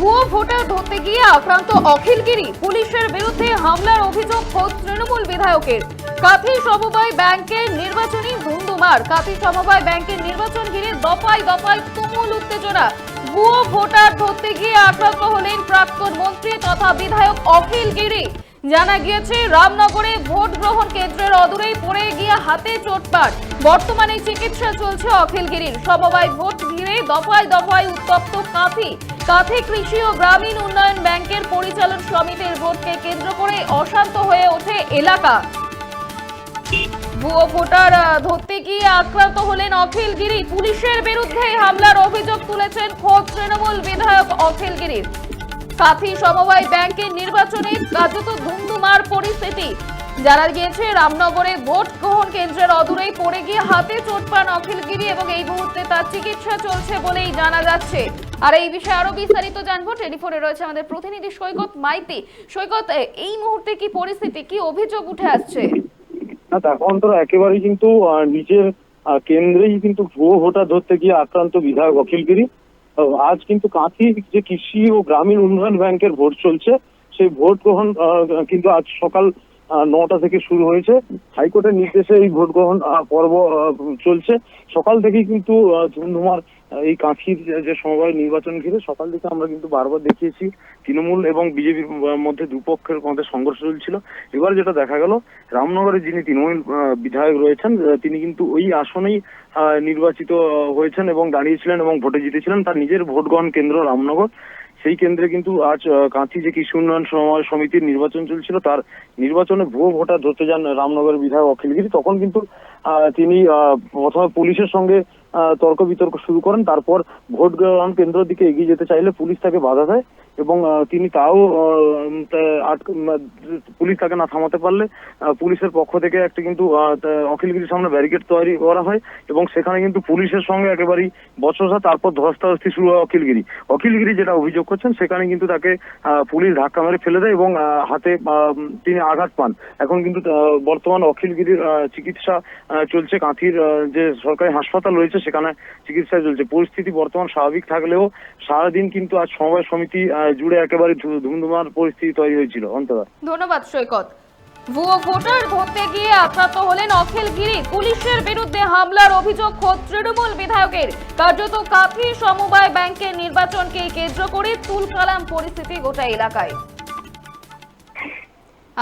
ভুয়ো ভোটার ধরতে গিয়ে আক্রান্ত অখিলগিরি। পুলিশের বিরুদ্ধে হামলার অভিযোগ খোদ তৃণমূল বিধায়কের। কাথি সমবায় ব্যাংকের নির্বাচনী ধুমধুমার কাথি সমবায় ব্যাংকের নির্বাচন ঘিরে দফায় দফায় তুমুল উত্তেজনা। ভুয়ো ভোটার ধরতে গিয়ে আক্রান্ত হলেন প্রাক্তন মন্ত্রী তথা বিধায়ক অখিল গিরি জানা গিয়েছে, রামনগরে ভোট গ্রহণ কেন্দ্রের অদূরেই পড়ে গিয়ে হাতে চোটপাট। বর্তমানে চিকিৎসা চলছে অখিল গিরির। সমবায় ভোট ঘিরে দফায় দফায় উত্তপ্ত কাথি। কাথি কৃষি ও গ্রামীণ উন্নয়ন ব্যাংকের পরিচালন সমিতির ভোটকে কেন্দ্র করে অশান্ত হয়ে ওঠে এলাকা। ভুয়ো ভোটার ধরতে গিয়ে আক্রান্ত হলেন অখিল গিরি। পুলিশের বিরুদ্ধে হামলার অভিযোগ তুলেছেন খোদ তৃণমূল বিধায়ক অখিল গিরির। কাথি সমবায় ব্যাংকের নির্বাচনে কার্যত ধুমধুমার পরিস্থিতি। জানা গিয়েছে, রামনগরে ভোট গ্রহণ কেন্দ্রের অদূরেই পড়ে গিয়ে হাতে চোট পান অখিলগিরি এবং এই মুহূর্তে তার চিকিৎসা চলছে বলেই জানা যাচ্ছে। আর এই বিষয়ে আরও বিস্তারিত জানব। টেলিফোনে রয়েছে আমাদের প্রতিনিধি সৈকত মাইতি। সৈকত এই মুহূর্তে কি পরিস্থিতি, কি অভিযোগ উঠে আসছে? না এখন তো একেবারেই কিন্তু নিজের কেন্দ্রেই কিন্তু ভুয়ো ভোটার ধরতে গিয়ে আক্রান্ত বিধায়ক অখিলগিরি আজ কিন্তু কাঁথি যে কৃষি ও গ্রামীণ উন্নয়ন ব্যাংকের ভোট চলছে, সেই ভোট গ্রহণ কিন্তু আজ সকাল নটা থেকে শুরু হয়েছে। হাইকোর্টের নির্দেশে এই ভোট গ্রহণ পর্ব চলছে। সকাল থেকেই কিন্তু ধুমধুমার এই কাঁথির যে- সমবায় নির্বাচন ঘিরে সকাল থেকে আমরা কিন্তু বারবার দেখিয়েছি। তৃণমূল এবং বিজেপির মধ্যে দুপক্ষের মধ্যে সংঘর্ষ চলছিল। এবার যেটা দেখা গেল, রামনগরে যিনি তৃণমূল বিধায়ক রয়েছেন তিনি কিন্তু ওই আসনেই নির্বাচিত হয়েছেন এবং দাঁড়িয়েছিলেন এবং ভোটে জিতেছিলেন। তার নিজের ভোট গ্রহণ কেন্দ্র রামনগর। সেই কেন্দ্রে কিন্তু আজ কাঁথি যে কৃষি উন্নয়ন সমবায় সমিতির নির্বাচন চলছিল, তার নির্বাচনে ভুয়ো ভোটার ধরতে যান রামনগর বিধায়ক অখিলগিরি তখন কিন্তু তিনি প্রথমে পুলিশের সঙ্গে তর্ক বিতর্ক শুরু করেন, তারপর ভোট গ্রহণ কেন্দ্রের দিকে এগিয়ে যেতে চাইলে পুলিশ তাকে বাধা দেয়। এবং তিনি তাও পুলিশ তাকে না থামাতে পারলে পুলিশের পক্ষ থেকে একটা কিন্তু অখিলগিরির সামনে ব্যারিকেড তৈরি করা হয় এবং সেখানে কিন্তু পুলিশের সঙ্গে একেবারেই বচসা, তারপর ধস্তাধস্তি শুরু হয় অখিলগিরি। অখিলগিরি যেটা অভিযোগ করছেন, সেখানে কিন্তু তাকে পুলিশ ধাক্কা মেরে ফেলে দেয় এবং হাতে তিনি আঘাত পান। এখন কিন্তু বর্তমান অখিলগিরির চিকিৎসা চলছে। কাঁথির যে সরকারি হাসপাতাল রয়েছে, সেখানে চিকিৎসা চলছে। পরিস্থিতি বর্তমান স্বাভাবিক থাকলেও সারাদিন কিন্তু আজ সমবায় সমিতি জুড়ে একেবারে ধুমধুমার পরিস্থিতি তৈরি হয়েছিল অন্তরা ধন্যবাদ, সৈকত। ভুয়ো ভোটার ধরতে গিয়ে আক্রান্ত হলেন অখিল গিরি। পুলিশের বিরুদ্ধে হামলার অভিযোগ তৃণমূল বিধায়কের। কার্যত কাথি সমবায় ব্যাংকের নির্বাচনকে কেন্দ্র করে তুলকালাম পরিস্থিতি গোটা এলাকায়।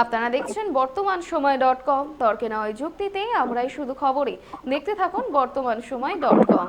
আপনারা দেখছেন বর্তমান সময় ডট কম। তর্কে নয় যুক্তিতে, আমরাই শুধু খবরে। দেখতে থাকুন বর্তমান সময় ডট কম।